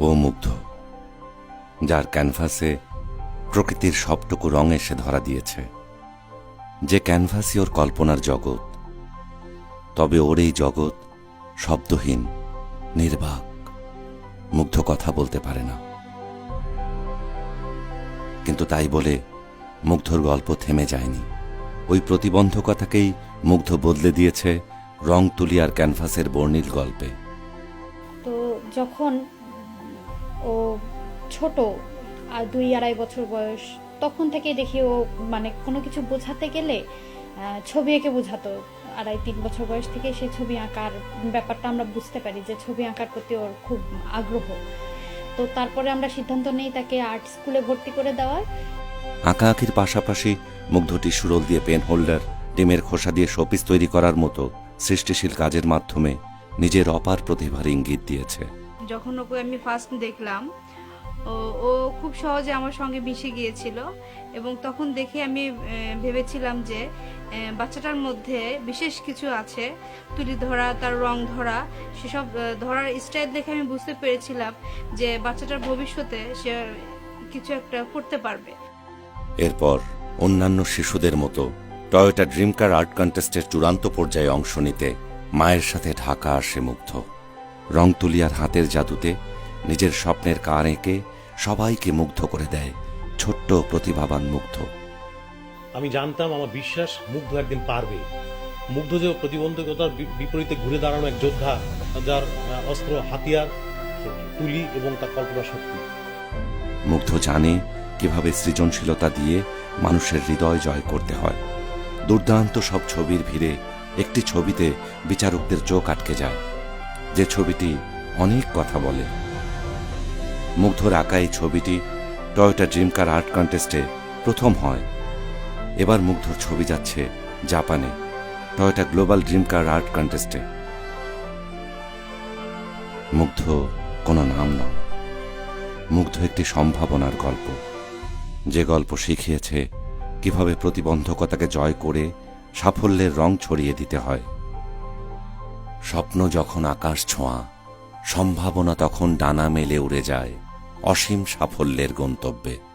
ও মুগ্ধ, যার ক্যানভাসে প্রকৃতির সবটুকু রং এসে ধরা দিয়েছে। যে ক্যানভাসই ওর কল্পনার জগৎ, তবে ওর এই জগৎ শব্দহীন, নির্বাক, মুগ্ধ কথা বলতে পারে না। কিন্তু তাই বলে মুগ্ধর গল্প থেমে যায়নি। ওই প্রতিবন্ধকতাকেই মুগ্ধ বদলে দিয়েছে রং তুলিয়ার ক্যানভাসের বর্ণিল গল্পে। তো যখন ও ছোট আর দুই আড়াই বছর বয়স, তখন থেকে দেখি ও মানে কোনো কিছু বোঝাতে গেলে ছবি এঁকে বোঝাতো। আড়াই তিন বছর বয়স থেকে সে ছবি আঁকার ব্যাপারটা আমরা বুঝতে পারি যে ছবি আঁকার প্রতি ওর খুব আগ্রহ। তো তারপরে আমরা সিদ্ধান্ত নেই তাকে আর্ট স্কুলে ভর্তি করে দেওয়ার। আঁকা আঁকির পাশাপাশি মুগ্ধ টিস্যু রোল দিয়ে পেন হোল্ডার, ডিমের খোসা দিয়ে শোপিস তৈরি করার মতো সৃষ্টিশীল কাজের মাধ্যমে নিজের অপার প্রতিভার ইঙ্গিত দিয়েছে। যখন ওকে আমি ফার্স্ট দেখলাম, ও ও খুব সহজে আমার সঙ্গে মিশে গিয়েছিল এবং তখন দেখে আমি ভেবেছিলাম যে বাচ্চাটার মধ্যে বিশেষ কিছু আছে, তুলি ধরা, তার রং ধরা, সেসব ধরার স্টাইল দেখে আমি বুঝতে পেরেছিলাম যে বাচ্চাটার ভবিষ্যতে সে কিছু একটা করতে পারবে। এরপর অন্যান্য শিশুদের মতো টয়োটা ড্রিম কার আর্ট কন্টেস্টের চূড়ান্ত পর্যায়ে অংশ নিতে মায়ের সাথে ঢাকা আসে মুগ্ধ। রং তুলিয়ার হাতের জাদুতে নিজের স্বপ্নের কার এঁকে সবাইকে মুগ্ধ করে দেয় ছোট্ট প্রতিভাবান মুগ্ধ। আমি জানতাম আমার বিশ্বাস মুগ্ধ একদিন পারবে। মুগ্ধ যে প্রতিবন্ধকতার বিপরীতে ঘুরে দাঁড়ানো এক যোদ্ধা যার অস্ত্র হাতিয়ার তুলি এবং তার কল্পনা শক্তি। মুগ্ধ জানে কীভাবে সৃজনশীলতা দিয়ে মানুষের হৃদয় জয় করতে হয়। দুর্দান্ত সব ছবির ভিড়ে একটি ছবিতে বিচারকদের চোখ আটকে যায়। যে ছবিটি অনেক কথা বলে। মুগ্ধর আঁকা এই ছবিটি টয়োটা ড্রিম কার আর্ট কন্টেস্টে প্রথম হয়। এবার মুগ্ধর ছবি যাচ্ছে জাপানে, Toyota global dream car art কন্টেস্টে। মুগ্ধ কোনো নাম নয়। মুগ্ধ একটি সম্ভাবনার গল্প। যে গল্প শিখিয়েছে, কীভাবে প্রতিবন্ধকতাকে জয় করে সাফল্যের রং ছড়িয়ে দিতে হয়। স্বপ্ন যখন আকাশ ছোঁয়া সম্ভাবনা তখন ডানা মেলে উড়ে যায় অসীম সাফল্যের গন্তব্যে।